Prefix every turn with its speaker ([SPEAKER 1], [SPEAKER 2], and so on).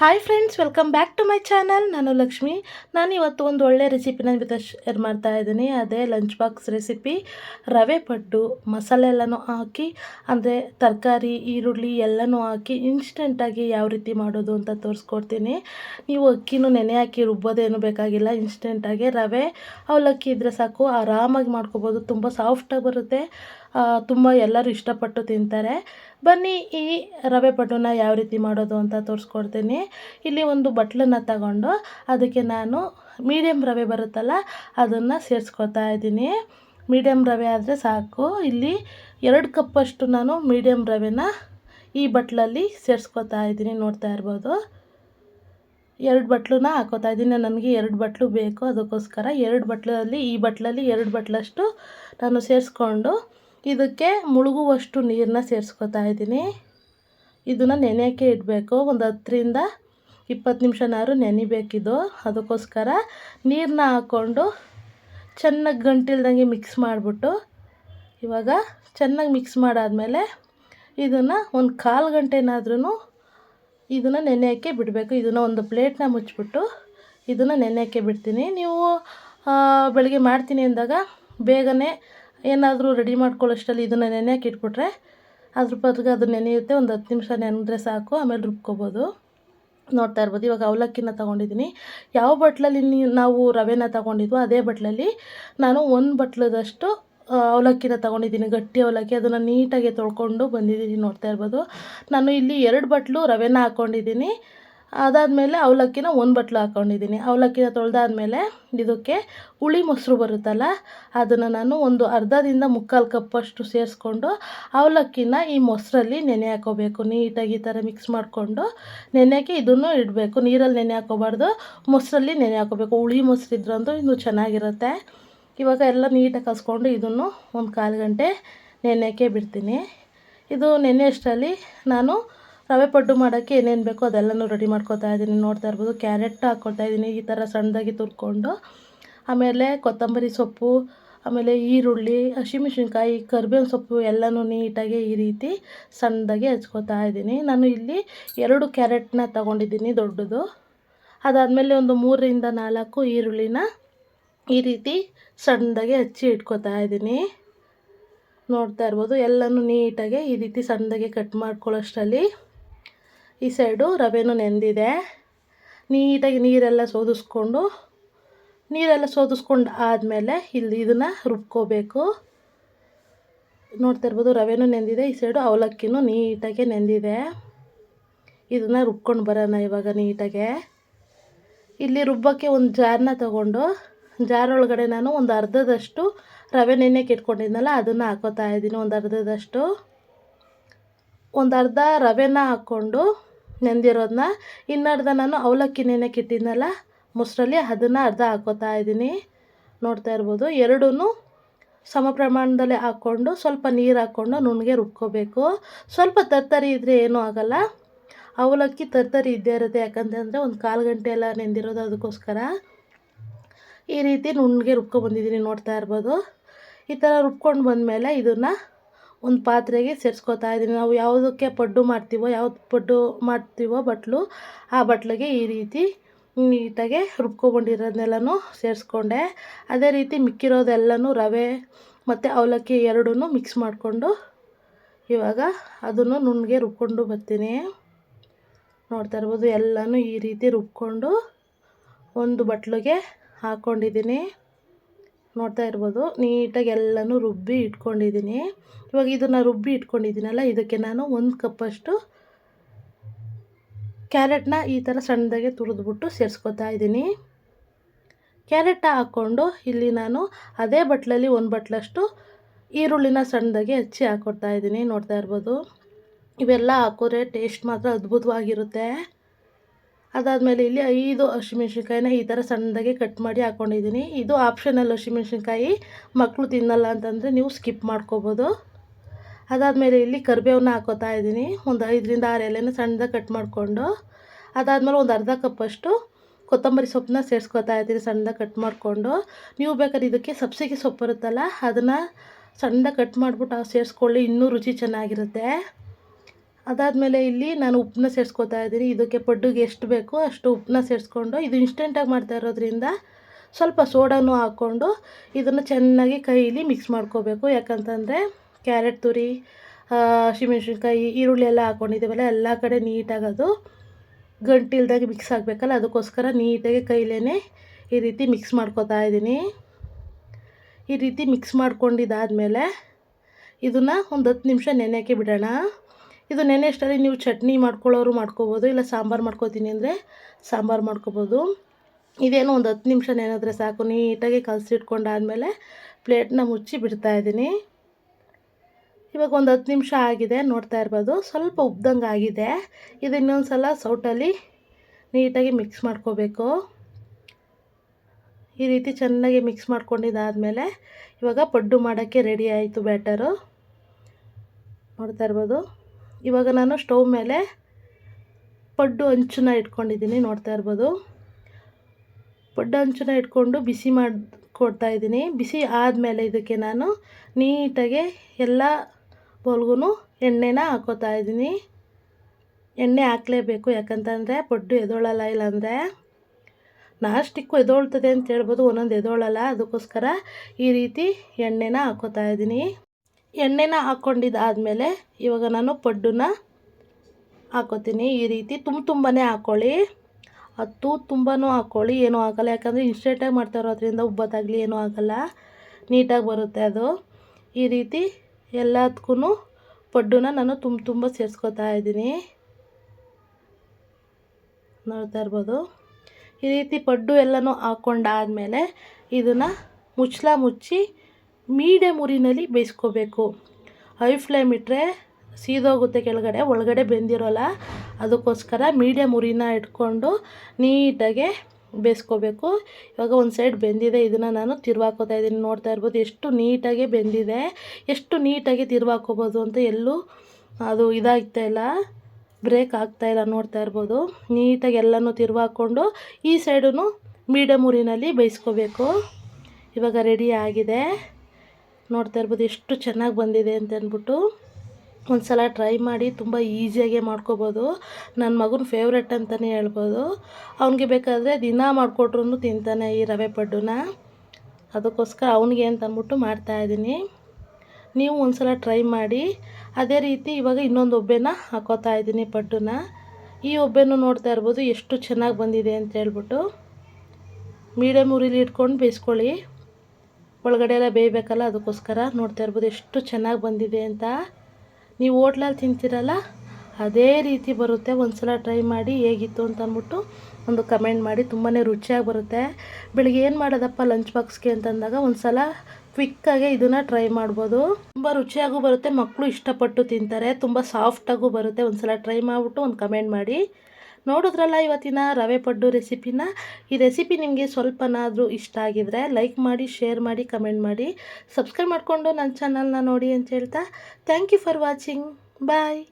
[SPEAKER 1] Hi friends welcome back to my channel ನಾನು ಲಕ್ಷ್ಮಿ. ನಾನು ಇವತ್ತು ಒಂದು ಒಳ್ಳೆ ರೆಸಿಪಿನ ಜೊತೆ ಶೇರ್ ಮಾಡ್ತಾ ಇದ್ದೀನಿ. ಅದೇ ಲಂಚ್ ಬಾಕ್ಸ್ ರೆಸಿಪಿ ರವೆ ಪಡ್ಡು ಮಸಾಲೆ ಎಲ್ಲನೂ ಹಾಕಿ, ಅಂದರೆ ತರಕಾರಿ, ಈರುಳ್ಳಿ ಎಲ್ಲನೂ ಹಾಕಿ ಇನ್ಸ್ಟೆಂಟಾಗಿ ಯಾವ ರೀತಿ ಮಾಡೋದು ಅಂತ ತೋರಿಸ್ಕೊಡ್ತೀನಿ. ನೀವು ಅಕ್ಕಿನೂ ನೆನೆ ಹಾಕಿ ರುಬ್ಬೋದೇನು ಬೇಕಾಗಿಲ್ಲ. ಇನ್ಸ್ಟೆಂಟಾಗಿ ರವೆ, ಅವಲಕ್ಕಿ ಇದ್ದರೆ ಸಾಕು. ಆರಾಮಾಗಿ ಮಾಡ್ಕೋಬೋದು. ತುಂಬ ಸಾಫ್ಟಾಗಿ ಬರುತ್ತೆ. ತುಂಬ ಎಲ್ಲರೂ ಇಷ್ಟಪಟ್ಟು ತಿಂತಾರೆ. ಬನ್ನಿ ಈ ರವೆ ಪಡ್ಡುನ ಯಾವ ರೀತಿ ಮಾಡೋದು ಅಂತ ತೋರಿಸ್ಕೊಡ್ತೀನಿ. ಇಲ್ಲಿ ಒಂದು ಬಟ್ಲನ್ನು ತಗೊಂಡು ಅದಕ್ಕೆ ನಾನು ಮೀಡಿಯಮ್ ರವೆ ಬರುತ್ತಲ್ಲ ಅದನ್ನು ಸೇರಿಸ್ಕೊತಾ ಇದ್ದೀನಿ. ಮೀಡಿಯಮ್ ರವೆ ಆದರೆ ಸಾಕು. ಇಲ್ಲಿ ಎರಡು ಕಪ್ಪಷ್ಟು ನಾನು ಮೀಡಿಯಮ್ ರವೆನ ಈ ಬಟ್ಲಲ್ಲಿ ಸೇರಿಸ್ಕೊತಾ ಇದ್ದೀನಿ ನೋಡ್ತಾ ಇರ್ಬೋದು. ಎರಡು ಬಟ್ಲನ್ನ ಹಾಕೋತಾ ಇದ್ದೀನಿ. ನನಗೆ ಎರಡು ಬಟ್ಲು ಬೇಕು, ಅದಕ್ಕೋಸ್ಕರ ಎರಡು ಬಟ್ಲಲ್ಲಿ ಈ ಬಟ್ಲಲ್ಲಿ ಎರಡು ಬಟ್ಲಷ್ಟು ನಾನು ಸೇರಿಸ್ಕೊಂಡು ಇದಕ್ಕೆ ಮುಳುಗುವಷ್ಟು ನೀರನ್ನ ಸೇರಿಸ್ಕೊತಾ ಇದ್ದೀನಿ. ಇದನ್ನು ನೆನೆಯೋಕ್ಕೆ ಇಡಬೇಕು. ಒಂದು ಹತ್ತರಿಂದ ಇಪ್ಪತ್ತು ನಿಮಿಷನಾದ್ರು ನೆನಿಬೇಕಿದು. ಅದಕ್ಕೋಸ್ಕರ ನೀರನ್ನ ಹಾಕ್ಕೊಂಡು ಚೆನ್ನಾಗಿ ಗಂಟಿಲ್ದಂಗೆ ಮಿಕ್ಸ್ ಮಾಡಿಬಿಟ್ಟು ಇವಾಗ ಚೆನ್ನಾಗಿ ಮಿಕ್ಸ್ ಮಾಡಾದಮೇಲೆ ಇದನ್ನು ಒಂದು ಕಾಲು ಗಂಟೆನಾದ್ರೂ ಇದನ್ನು ನೆನೆಯೋಕ್ಕೆ ಬಿಡಬೇಕು. ಇದನ್ನು ಒಂದು ಪ್ಲೇಟ್ನ ಮುಚ್ಚಿಬಿಟ್ಟು ಇದನ್ನು ನೆನೆಯೋಕ್ಕೆ ಬಿಡ್ತೀನಿ. ನೀವು ಬೆಳಗ್ಗೆ ಮಾಡ್ತೀನಿ ಅಂದಾಗ ಬೇಗನೆ ಏನಾದರೂ ರೆಡಿ ಮಾಡ್ಕೊಳ್ಳೋಷ್ಟರಲ್ಲಿ ಇದನ್ನು ನೆನೆಯಕ್ಕೆ ಇಟ್ಬಿಟ್ರೆ ಅದ್ರ ಬದಲಿಗೆ ಅದು ನೆನೆಯುತ್ತೆ, ಒಂದು ಹತ್ತು ನಿಮಿಷ ನೆನೆದ್ರೆ ಸಾಕು, ಆಮೇಲೆ ರುಬ್ಕೋಬೋದು. ನೋಡ್ತಾ ಇರ್ಬೋದು, ಇವಾಗ ಅವಲಕ್ಕಿನ ತೊಗೊಂಡಿದ್ದೀನಿ. ಯಾವ ಬಟ್ಲಲ್ಲಿ ನೀವು ನಾವು ರವೆನ ತೊಗೊಂಡಿದ್ವೋ ಅದೇ ಬಟ್ಲಲ್ಲಿ ನಾನು ಒಂದು ಬಟ್ಲದಷ್ಟು ಅವಲಕ್ಕಿನ ತೊಗೊಂಡಿದ್ದೀನಿ, ಗಟ್ಟಿ ಅವಲಕ್ಕಿ, ಅದನ್ನು ನೀಟಾಗಿ ತೊಳ್ಕೊಂಡು ಬಂದಿದ್ದೀನಿ, ನೋಡ್ತಾ ಇರ್ಬೋದು. ನಾನು ಇಲ್ಲಿ ಎರಡು ಬಟ್ಲು ರವೆನ ಹಾಕ್ಕೊಂಡಿದ್ದೀನಿ ಅದಾದಮೇಲೆ ಅವಲಕ್ಕಿನ ಒಂದು ಬಟ್ಲು ಹಾಕ್ಕೊಂಡಿದ್ದೀನಿ ಅವಲಕ್ಕಿನ ತೊಳೆದಾದ್ಮೇಲೆ ಇದಕ್ಕೆ ಹುಳಿ ಮೊಸರು ಬರುತ್ತಲ್ಲ, ಅದನ್ನು ನಾನು ಒಂದು ಅರ್ಧದಿಂದ ಮುಕ್ಕಾಲು ಕಪ್ಪಷ್ಟು ಸೇರಿಸ್ಕೊಂಡು ಅವಲಕ್ಕಿನ ಈ ಮೊಸರಲ್ಲಿ ನೆನೆ ಹಾಕೋಬೇಕು. ನೀಟಾಗಿ ಈ ಥರ ಮಿಕ್ಸ್ ಮಾಡಿಕೊಂಡು ನೆನೆಯೋಕ್ಕೆ ಇದನ್ನು ಇಡಬೇಕು. ನೀರಲ್ಲಿ ನೆನೆ ಹಾಕೋಬಾರ್ದು, ಮೊಸರಲ್ಲಿ ನೆನೆ ಹಾಕೋಬೇಕು. ಹುಳಿ ಮೊಸರು ಇದ್ರಂತೂ ಇನ್ನೂ ಚೆನ್ನಾಗಿರುತ್ತೆ. ಇವಾಗ ಎಲ್ಲ ನೀಟಾಗಿ ಕಸ್ಕೊಂಡು ಇದನ್ನು ಒಂದು ಕಾಲು ಗಂಟೆ ನೆನೆಯೋಕ್ಕೆ ಬಿಡ್ತೀನಿ. ಇದು ನೆನೆಯಷ್ಟರಲ್ಲಿ ನಾನು ರವೆ ಪಡ್ಡು ಮಾಡೋಕ್ಕೆ ಏನೇನು ಬೇಕೋ ಅದೆಲ್ಲನೂ ರೆಡಿ ಮಾಡ್ಕೊತಾ ಇದ್ದೀನಿ. ನೋಡ್ತಾ ಇರ್ಬೋದು, ಕ್ಯಾರೆಟ್ ಹಾಕ್ಕೊಳ್ತಾ ಇದ್ದೀನಿ. ಈ ಥರ ಸಣ್ಣದಾಗಿ ತುರ್ಕೊಂಡು. ಆಮೇಲೆ ಕೊತ್ತಂಬರಿ ಸೊಪ್ಪು, ಆಮೇಲೆ ಈರುಳ್ಳಿ, ಹಸಿಮೆಣ್ಸಿನ್ಕಾಯಿ, ಕರಿಬೇವಿನ ಸೊಪ್ಪು ಎಲ್ಲನೂ ನೀಟಾಗಿ ಈ ರೀತಿ ಸಣ್ಣದಾಗಿ ಹಚ್ಕೋತಾ ಇದ್ದೀನಿ. ನಾನು ಇಲ್ಲಿ ಎರಡು ಕ್ಯಾರೆಟ್ನ ತಗೊಂಡಿದ್ದೀನಿ ದೊಡ್ಡದು. ಅದಾದಮೇಲೆ ಒಂದು ಮೂರರಿಂದ ನಾಲ್ಕು ಈರುಳ್ಳಿನ ಈ ರೀತಿ ಸಣ್ಣದಾಗಿ ಹಚ್ಚಿ ಇಟ್ಕೋತಾ ಇದ್ದೀನಿ. ನೋಡ್ತಾ ಇರ್ಬೋದು, ಎಲ್ಲನೂ ನೀಟಾಗಿ ಈ ರೀತಿ ಸಣ್ಣದಾಗಿ ಕಟ್ ಮಾಡ್ಕೊಳ್ಳೋಷ್ಟರಲ್ಲಿ. ಈ ಸೈಡು ರವೆನೂ ನೆಂದಿದೆ. ನೀಟಾಗಿ ನೀರೆಲ್ಲ ಸೋದಿಸ್ಕೊಂಡು ನೀರೆಲ್ಲ ಸೋದಿಸ್ಕೊಂಡು ಆದಮೇಲೆ ಇಲ್ಲಿ ಇದನ್ನು ರುಬ್ಕೋಬೇಕು. ನೋಡ್ತಾ ಇರ್ಬೋದು ರವೆನೂ ನೆಂದಿದೆ, ಈ ಸೈಡು ಅವಲಕ್ಕಿನೂ ನೀಟಾಗೆ ನೆಂದಿದೆ. ಇದನ್ನು ರುಬ್ಕೊಂಡು ಬರೋಣ ಇವಾಗ ನೀಟಾಗೆ. ಇಲ್ಲಿ ರುಬ್ಬಕ್ಕೆ ಒಂದು ಜಾರನ್ನ ತಗೊಂಡು, ಜಾರೊಳಗಡೆ ನಾನು ಒಂದು ಅರ್ಧದಷ್ಟು ರವೆ ನೆನೆಯಕ್ಕೆ ಇಟ್ಕೊಂಡಿದ್ನಲ್ಲ, ಅದನ್ನು ಹಾಕೋತಾ ಇದ್ದೀನಿ ಒಂದು ಅರ್ಧದಷ್ಟು. ಒಂದು ಅರ್ಧ ರವೆನ ಹಾಕ್ಕೊಂಡು ನೆಂದಿರೋದನ್ನ ಇನ್ನರ್ಧ ನಾನು ಅವಲಕ್ಕಿ ನೆನೆಗೆ ಇಟ್ಟಿದ್ನಲ್ಲ ಮೊಸರಲ್ಲಿ ಅದನ್ನು ಅರ್ಧ ಹಾಕೋತಾ ಇದ್ದೀನಿ. ನೋಡ್ತಾ ಇರ್ಬೋದು ಎರಡೂ ಸಮ ಪ್ರಮಾಣದಲ್ಲಿ ಹಾಕ್ಕೊಂಡು ಸ್ವಲ್ಪ ನೀರು ಹಾಕ್ಕೊಂಡು ನುಣ್ಣಗೆ ರುಬ್ಕೋಬೇಕು. ಸ್ವಲ್ಪ ತರ್ತರಿ ಇದ್ದರೆ ಏನೂ ಆಗಲ್ಲ. ಅವಲಕ್ಕಿ ತರ್ತರಿ ಇದ್ದೇ ಇರುತ್ತೆ ಯಾಕಂತಂದರೆ ಒಂದು ಕಾಲು ಗಂಟೆ ಎಲ್ಲ ನೆಂದಿರೋದು ಅದಕ್ಕೋಸ್ಕರ. ಈ ರೀತಿ ನುಣ್ಣಗೆ ರುಬ್ಕೊಬಂದಿದ್ದೀನಿ ನೋಡ್ತಾ ಇರ್ಬೋದು. ಈ ಥರ ರುಬ್ಕೊಂಡು ಬಂದಮೇಲೆ ಇದನ್ನು ಒಂದು ಪಾತ್ರೆಗೆ ಸೇರಿಸ್ಕೊತಾ ಇದ್ದೀನಿ. ನಾವು ಯಾವುದಕ್ಕೆ ಪಡ್ಡು ಮಾಡ್ತೀವೋ, ಯಾವ್ದು ಪಡ್ಡು ಮಾಡ್ತೀವೋ ಬಟ್ಲು, ಆ ಬಟ್ಲಿಗೆ ಈ ರೀತಿ ನೀಟಾಗೆ ರುಬ್ಕೊಬಂಡಿರೋದನ್ನೆಲ್ಲನೂ ಸೇರಿಸ್ಕೊಂಡೆ. ಅದೇ ರೀತಿ ಮಿಕ್ಕಿರೋದೆಲ್ಲನೂ ರವೆ ಮತ್ತು ಅವಲಕ್ಕಿ ಎರಡೂ ಮಿಕ್ಸ್ ಮಾಡಿಕೊಂಡು ಇವಾಗ ಅದನ್ನು ನುಣ್ಣಗೆ ರುಬ್ಕೊಂಡು ಬರ್ತೀನಿ. ನೋಡ್ತಾ ಇರ್ಬೋದು, ಎಲ್ಲನೂ ಈ ರೀತಿ ರುಬ್ಕೊಂಡು ಒಂದು ಬಟ್ಲಿಗೆ ಹಾಕ್ಕೊಂಡಿದ್ದೀನಿ ನೋಡ್ತಾ ಇರ್ಬೋದು. ನೀಟಾಗಿ ಎಲ್ಲನೂ ರುಬ್ಬಿ ಇಟ್ಕೊಂಡಿದ್ದೀನಿ. ಇವಾಗ ಇದನ್ನು ರುಬ್ಬಿ ಇಟ್ಕೊಂಡಿದ್ದೀನಲ್ಲ, ಇದಕ್ಕೆ ನಾನು ಒಂದು ಕಪ್ಪಷ್ಟು ಕ್ಯಾರೆಟ್ನ ಈ ಥರ ಸಣ್ಣದಾಗೆ ತುರಿದ್ಬಿಟ್ಟು ಸೇರಿಸ್ಕೊತಾ ಇದ್ದೀನಿ. ಕ್ಯಾರೆಟ್ ಹಾಕ್ಕೊಂಡು ಇಲ್ಲಿ ನಾನು ಅದೇ ಬಟ್ಲಲ್ಲಿ ಒಂದು ಬಟ್ಲಷ್ಟು ಈರುಳ್ಳಿನ ಸಣ್ಣದಾಗೆ ಹಚ್ಚಿ ಹಾಕ್ಕೊಡ್ತಾ ಇದ್ದೀನಿ. ನೋಡ್ತಾ ಇರ್ಬೋದು. ಇವೆಲ್ಲ ಹಾಕೋರೆ ಟೇಸ್ಟ್ ಮಾತ್ರ ಅದ್ಭುತವಾಗಿರುತ್ತೆ. ಅದಾದಮೇಲೆ ಇಲ್ಲಿ ಐದು ಹಸಿಮೆಣ್ಸಿನ್ಕಾಯಿನ ಈ ಥರ ಸಣ್ಣದಾಗಿ ಕಟ್ ಮಾಡಿ ಹಾಕ್ಕೊಂಡಿದ್ದೀನಿ ಇದು ಆಪ್ಷನಲ್ ಹಸಿಮೆಣ್ಸಿನ್ಕಾಯಿ ಮಕ್ಕಳು ತಿನ್ನಲ್ಲ ಅಂತಂದರೆ ನೀವು ಸ್ಕಿಪ್ ಮಾಡ್ಕೋಬೋದು. ಅದಾದಮೇಲೆ ಇಲ್ಲಿ ಕರಿಬೇವನ್ನ ಹಾಕೋತಾ ಇದ್ದೀನಿ. ಒಂದು ಐದರಿಂದ ಆರು ಎಲೆನ ಸಣ್ಣದಾಗಿ ಕಟ್ ಮಾಡಿಕೊಂಡು. ಅದಾದಮೇಲೆ ಒಂದು ಅರ್ಧ ಕಪ್ಪಷ್ಟು ಕೊತ್ತಂಬರಿ ಸೊಪ್ಪನ್ನ ಸೇರಿಸ್ಕೊತಾ ಇದ್ದೀನಿ ಸಣ್ಣದಾಗಿ ಕಟ್ ಮಾಡಿಕೊಂಡು. ನೀವು ಬೇಕಾದ್ರೆ ಇದಕ್ಕೆ ಸಬ್ಸಿಗೆ ಸೊಪ್ಪು ಬರುತ್ತಲ್ಲ ಅದನ್ನು ಸಣ್ಣದಾಗಿ ಕಟ್ ಮಾಡಿಬಿಟ್ಟು ಸೇರಿಸ್ಕೊಳ್ಳಿ, ಇನ್ನೂ ರುಚಿ ಚೆನ್ನಾಗಿರುತ್ತೆ. ಅದಾದಮೇಲೆ ಇಲ್ಲಿ ನಾನು ಉಪ್ಪನ್ನ ಸೇರಿಸ್ಕೊತಾ ಇದ್ದೀನಿ. ಇದಕ್ಕೆ ಪಡ್ಡುಗೆ ಎಷ್ಟು ಬೇಕೋ ಅಷ್ಟು ಉಪ್ಪನ್ನ ಸೇರಿಸ್ಕೊಂಡು ಇದು ಇನ್ಸ್ಟೆಂಟಾಗಿ ಮಾಡ್ತಾ ಇರೋದ್ರಿಂದ ಸ್ವಲ್ಪ ಸೋಡಾನು ಹಾಕ್ಕೊಂಡು ಇದನ್ನು ಚೆನ್ನಾಗಿ ಕೈಯಲ್ಲಿ ಮಿಕ್ಸ್ ಮಾಡ್ಕೋಬೇಕು. ಯಾಕಂತಂದರೆ ಕ್ಯಾರೆಟ್ ತುರಿ ಹಸಿಮೆಣ್ಸಿನ್ಕಾಯಿ, ಈರುಳ್ಳಿ ಎಲ್ಲ ಹಾಕ್ಕೊಂಡಿದ್ದೀವಲ್ಲ ಎಲ್ಲ ಕಡೆ ನೀಟಾಗಿ ಅದು ಗಂಟಿಲ್ದಾಗೆ ಮಿಕ್ಸ್ ಆಗಬೇಕಲ್ಲ, ಅದಕ್ಕೋಸ್ಕರ ನೀಟಾಗಿ ಕೈಲೇ ಈ ರೀತಿ ಮಿಕ್ಸ್ ಮಾಡ್ಕೋತಾ ಇದ್ದೀನಿ. ಈ ರೀತಿ ಮಿಕ್ಸ್ ಮಾಡ್ಕೊಂಡಿದ್ದಾದಮೇಲೆ ಇದನ್ನು ಒಂದು ಹತ್ತು ನಿಮಿಷ ನೆನೆಯೋಕ್ಕೆ ಬಿಡೋಣ. ಇದು ನೆನೆ ಅಷ್ಟರಲ್ಲಿ ನೀವು ಚಟ್ನಿ ಮಾಡ್ಕೊಳ್ಳೋರು ಮಾಡ್ಕೋಬೋದು, ಇಲ್ಲ ಸಾಂಬಾರು ಮಾಡ್ಕೋತೀನಿ ಅಂದರೆ ಸಾಂಬಾರು ಮಾಡ್ಕೋಬೋದು. ಇದೇನು ಒಂದು ಹತ್ತು ನಿಮಿಷ ನೆನೆದ್ರೆ ಸಾಕು, ನೀಟಾಗಿ ಕಲಸಿಟ್ಕೊಂಡಾದಮೇಲೆ ಪ್ಲೇಟ್ನ ಮುಚ್ಚಿ ಬಿಡ್ತಾ ಇದ್ದೀನಿ. ಇವಾಗ ಒಂದು ಹತ್ತು ನಿಮಿಷ ಆಗಿದೆ, ನೋಡ್ತಾ ಇರ್ಬೋದು. ಸ್ವಲ್ಪ ಉಬ್ದಂಗೆ ಆಗಿದೆ. ಇದು ಇನ್ನೊಂದು ಸಲ ಸೌಟಲ್ಲಿ ನೀಟಾಗಿ ಮಿಕ್ಸ್ ಮಾಡ್ಕೋಬೇಕು. ಈ ರೀತಿ ಚೆನ್ನಾಗಿ ಮಿಕ್ಸ್ ಮಾಡ್ಕೊಂಡಿದ್ದಾದಮೇಲೆ ಇವಾಗ ಪಡ್ಡು ಮಾಡೋಕ್ಕೆ ರೆಡಿ ಆಯಿತು ಬ್ಯಾಟರು. ನೋಡ್ತಾ ಇರ್ಬೋದು. ಇವಾಗ ನಾನು ಸ್ಟವ್ ಮೇಲೆ ಪಡ್ಡು ಹಂಚನ್ನ ಇಟ್ಕೊಂಡಿದ್ದೀನಿ, ನೋಡ್ತಾ ಇರ್ಬೋದು. ಪಡ್ಡು ಹಂಚನ್ನ ಇಟ್ಕೊಂಡು ಬಿಸಿ ಮಾಡಿಕೊಡ್ತಾ ಇದ್ದೀನಿ. ಬಿಸಿ ಆದಮೇಲೆ ಇದಕ್ಕೆ ನಾನು ನೀಟಾಗಿ ಎಲ್ಲ ಬೌಲ್ಗೂ ಎಣ್ಣೆನ ಹಾಕೋತಾ ಇದ್ದೀನಿ. ಎಣ್ಣೆ ಹಾಕಲೇಬೇಕು, ಯಾಕಂತಂದರೆ ಪಡ್ಡು ಎದೊಳಲ್ಲ ಇಲ್ಲಾಂದರೆ. ನಾಸ್ಟಿಕ್ಕು ಎದೋಳ್ತದೆ ಅಂತ ಹೇಳ್ಬೋದು, ಒಂದೊಂದು ಎದೊಳಲ್ಲ. ಅದಕ್ಕೋಸ್ಕರ ಈ ರೀತಿ ಎಣ್ಣೆನ ಹಾಕೋತಾ ಇದ್ದೀನಿ. ಎಣ್ಣೆನ ಹಾಕ್ಕೊಂಡಿದ್ದಾದಮೇಲೆ ಇವಾಗ ನಾನು ಪಡ್ಡನ್ನ ಹಾಕೋತೀನಿ. ಈ ರೀತಿ ತುಂಬ ತುಂಬನೇ ಹಾಕ್ಕೊಳ್ಳಿ ಅದು ತುಂಬಾ ಹಾಕ್ಕೊಳ್ಳಿ ಏನೂ ಆಗಲ್ಲ ಯಾಕಂದರೆ ಇನ್ಸ್ಟೆಂಟಾಗಿ ಮಾಡ್ತಾ ಇರೋದ್ರಿಂದ ಉಬ್ಬತ್ತಾಗಲಿ ಏನೂ ಆಗಲ್ಲ. ನೀಟಾಗಿ ಬರುತ್ತೆ ಅದು. ಈ ರೀತಿ ಎಲ್ಲದಕ್ಕೂ ಪಡ್ಡುನ ನಾನು ತುಂಬ ತುಂಬ ಸೇರಿಸ್ಕೊತಾ ಇದ್ದೀನಿ. ನೋಡ್ತಾ ಇರ್ಬೋದು. ಈ ರೀತಿ ಪಡ್ಡು ಎಲ್ಲನೂ ಹಾಕ್ಕೊಂಡಾದಮೇಲೆ ಇದನ್ನು ಮುಚ್ಚಲ ಮುಚ್ಚಿ ಮೀಡಿಯಮ್ ಉರಿನಲ್ಲಿ ಬೇಯಿಸ್ಕೋಬೇಕು. ಹೈ ಫ್ಲೇಮ್ ಇಟ್ಟರೆ ಸೀದೋಗುತ್ತೆ ಕೆಳಗಡೆ, ಒಳಗಡೆ ಬೆಂದಿರೋಲ್ಲ. ಅದಕ್ಕೋಸ್ಕರ ಮೀಡಿಯಮ್ ಉರಿನ ಇಟ್ಕೊಂಡು ನೀಟಾಗೆ ಬೇಯಿಸ್ಕೋಬೇಕು. ಇವಾಗ ಒಂದು ಸೈಡ್ ಬೆಂದಿದೆ, ಇದನ್ನು ನಾನು ತಿರ್ವಾಕೋತಾ ಇದ್ದೀನಿ. ನೋಡ್ತಾ ಇರ್ಬೋದು ಎಷ್ಟು ನೀಟಾಗೆ ಬೆಂದಿದೆ, ಎಷ್ಟು ನೀಟಾಗಿ ತಿರ್ವಾಕೋಬೋದು ಅಂತ ಎಲ್ಲೂ ಅದು ಇದಾಗ್ತಾ ಇಲ್ಲ ಬ್ರೇಕ್ ಆಗ್ತಾಯಿಲ್ಲ ನೋಡ್ತಾ ಇರ್ಬೋದು. ನೀಟಾಗಿ ಎಲ್ಲನೂ ತಿರ್ವಾಕೊಂಡು ಈ ಸೈಡೂ ಮೀಡಿಯಮ್ ಉರಿನಲ್ಲಿ ಬೇಯಿಸ್ಕೋಬೇಕು. ಇವಾಗ ರೆಡಿ ಆಗಿದೆ. ನೋಡ್ತಾ ಇರ್ಬೋದು ಎಷ್ಟು ಚೆನ್ನಾಗಿ ಬಂದಿದೆ ಅಂತ ಅಂದ್ಬಿಟ್ಟು ಒಂದು ಸಲ ಟ್ರೈ ಮಾಡಿ ತುಂಬ ಈಸಿಯಾಗೆ ಮಾಡ್ಕೋಬೋದು. ನನ್ನ ಮಗನ ಫೇವ್ರೆಟ್ ಅಂತಲೇ ಹೇಳ್ಬೋದು. ಅವನಿಗೆ ಬೇಕಾದರೆ ದಿನ ಮಾಡಿಕೊಟ್ರು ತಿಂತಾನೆ ಈ ರವೆ ಪಡ್ಡುನ. ಅದಕ್ಕೋಸ್ಕರ ಅವನಿಗೆ ಅಂತ ಅಂದ್ಬಿಟ್ಟು ಮಾಡ್ತಾಯಿದ್ದೀನಿ ನೀವು ಒಂದು ಸಲ ಟ್ರೈ ಮಾಡಿ. ಅದೇ ರೀತಿ ಇವಾಗ ಇನ್ನೊಂದು ಒಬ್ಬೆನ ಹಾಕೋತಾ ಇದ್ದೀನಿ ಪಡ್ಡುನ. ಈ ಒಬ್ಬೆನೂ ನೋಡ್ತಾ ಇರ್ಬೋದು ಎಷ್ಟು ಚೆನ್ನಾಗಿ ಬಂದಿದೆ ಅಂತ ಹೇಳ್ಬಿಟ್ಟು. ಮೀಡಿಯಮ್ ಉರಿಲಿ ಇಟ್ಕೊಂಡು ಬೇಯಿಸ್ಕೊಳ್ಳಿ. ಒಳಗಡೆ ಎಲ್ಲ ಬೇಯಬೇಕಲ್ಲ, ಅದಕ್ಕೋಸ್ಕರ ನೋಡ್ತಾ ಇರ್ಬೋದು ಎಷ್ಟು ಚೆನ್ನಾಗಿ ಬಂದಿದೆ ಅಂತ. ನೀವು ಹೋಟ್ಲಲ್ಲಿ ತಿಂತೀರಲ್ಲ, ಅದೇ ರೀತಿ ಬರುತ್ತೆ. ಒಂದು ಸಲ ಟ್ರೈ ಮಾಡಿ ಹೇಗಿತ್ತು ಅಂತ ಅಂದ್ಬಿಟ್ಟು ಒಂದು ಕಮೆಂಟ್ ಮಾಡಿ ತುಂಬಾ ರುಚಿಯಾಗಿ ಬರುತ್ತೆ. ಬೆಳಿಗ್ಗೆ ಏನು ಮಾಡೋದಪ್ಪ ಲಂಚ್ ಬಾಕ್ಸ್ಗೆ ಅಂತಂದಾಗ ಒಂದು ಸಲ ಕ್ವಿಕ್ಕಾಗೆ ಇದನ್ನು ಟ್ರೈ ಮಾಡ್ಬೋದು. ತುಂಬ ರುಚಿಯಾಗೂ ಬರುತ್ತೆ ಮಕ್ಕಳು ಇಷ್ಟಪಟ್ಟು ತಿಂತಾರೆ, ತುಂಬ ಸಾಫ್ಟಾಗೂ ಬರುತ್ತೆ. ಒಂದು ಸಲ ಟ್ರೈ ಮಾಡಿಬಿಟ್ಟು ಒಂದು ಕಮೆಂಟ್ ಮಾಡಿ. ನೋಡಿದ್ರಲ್ಲ ಇವತ್ತಿನ ರವೆ ಪಡ್ಡು ರೆಸಿಪಿನ? ಈ ರೆಸಿಪಿ ನಿಮಗೆ ಸ್ವಲ್ಪನಾದರೂ ಇಷ್ಟ ಆಗಿದರೆ ಲೈಕ್ ಮಾಡಿ, ಶೇರ್ ಮಾಡಿ, ಕಮೆಂಟ್ ಮಾಡಿ. ಸಬ್ಸ್ಕ್ರೈಬ್ ಮಾಡಿಕೊಂಡು ನನ್ನ ಚಾನಲ್ನ ನೋಡಿ ಅಂತ ಹೇಳ್ತಾ. Thank you for watching. Bye.